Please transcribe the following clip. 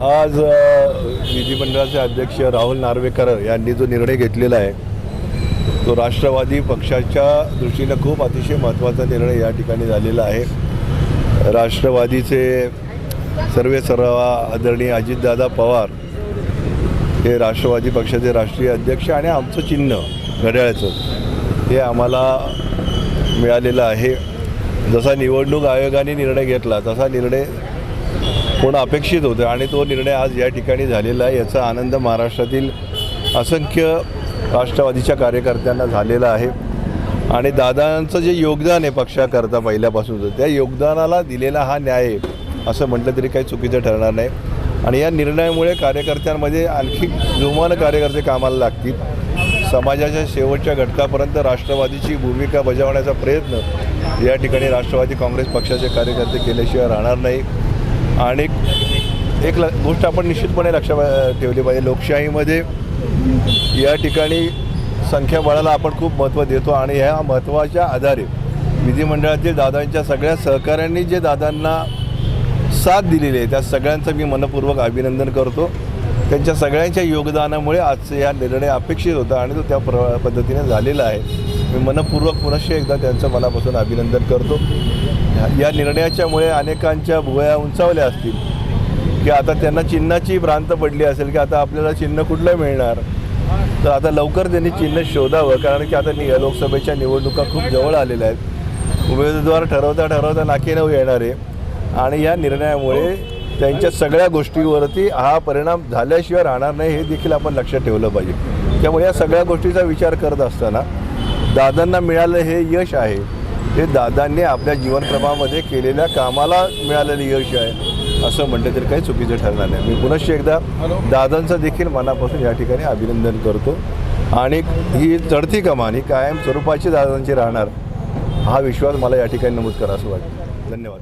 आज विधिमंडळाचे अध्यक्ष राहुल नार्वेकर यांनी जो निर्णय घेतलेला आहे तो राष्ट्रवादी पक्षाच्या दृष्टीनं खूप अतिशय महत्त्वाचा निर्णय या ठिकाणी झालेला आहे. राष्ट्रवादीचे सर्वे सर्वा आदरणीय अजितदादा पवार हे राष्ट्रवादी पक्षाचे राष्ट्रीय अध्यक्ष आणि आमचं चिन्ह घड्याळाचं हे आम्हाला मिळालेलं आहे. जसा निवडणूक आयोगाने निर्णय घेतला तसा निर्णय होणं अपेक्षित होतं? आणि तो निर्णय आज या ठिकाणी झालेला आहे. याचा आनंद महाराष्ट्रातील असंख्य राष्ट्रवादीच्या कार्यकर्त्यांना झालेला आहे. आणि दादांचं जे योगदान आहे पक्षाकरता पहिल्यापासूनचं त्या योगदानाला दिलेला हा न्याय आहे असं म्हटलं तरी काही चुकीचं ठरणार नाही. आणि या निर्णयामुळे कार्यकर्त्यांमध्ये आणखी जोमानं कार्यकर्ते कामाला लागतील. समाजाच्या शेवटच्या घटकापर्यंत राष्ट्रवादीची भूमिका बजावण्याचा प्रयत्न या ठिकाणी राष्ट्रवादी काँग्रेस पक्षाचे कार्यकर्ते केल्याशिवाय राहणार नाही. आणि एक ल गोष्ट आपण निश्चितपणे लक्षात ठेवली पाहिजे. लोकशाहीमध्ये या ठिकाणी संख्याबळाला आपण खूप महत्त्व देतो आणि ह्या महत्त्वाच्या आधारे विधिमंडळातील दादांच्या सगळ्या सहकाऱ्यांनी जे दादांना साथ दिलेली आहे त्या सगळ्यांचं मी मनपूर्वक अभिनंदन करतो. त्यांच्या सगळ्यांच्या योगदानामुळे आजचा या निर्णय अपेक्षित होता आणि तो त्या प्र पद्धतीने झालेला आहे. मी मनपूर्वक पुनश्च एकदा त्यांचं मनापासून अभिनंदन करतो. या निर्णयाच्यामुळे अनेकांच्या भुवया उंचावल्या असतील. की आता त्यांना चिन्हाची भ्रांत पडली असेल की आता आपल्याला चिन्ह कुठलं मिळणार? तर आता लवकर त्यांनी चिन्ह शोधावं कारण की आता नि लोकसभेच्या निवडणुका खूप जवळ आलेल्या आहेत. उमेदवार ठरवता ठरवता नाकेनऊ येणार. आहे आणि या निर्णयामुळे त्यांच्या सगळ्या गोष्टीवरती हा परिणाम झाल्याशिवाय राहणार नाही हे देखील आपण लक्षात ठेवलं पाहिजे. त्यामुळे या सगळ्या गोष्टीचा विचार करत असताना दादांना मिळालं हे यश आहे. हे दादांनी आपल्या जीवनक्रमामध्ये केलेल्या कामाला मिळालेलं यश आहे असं म्हटलं तरी काही चुकीचं ठरणार नाही. मी पुनश्च एकदा दादांचं देखील मनापासून या ठिकाणी अभिनंदन करतो. आणि ही चढती कमान ही कायम स्वरूपाची दादांची राहणार हा विश्वास मला या ठिकाणी नमूद करा असं वाटतं. धन्यवाद.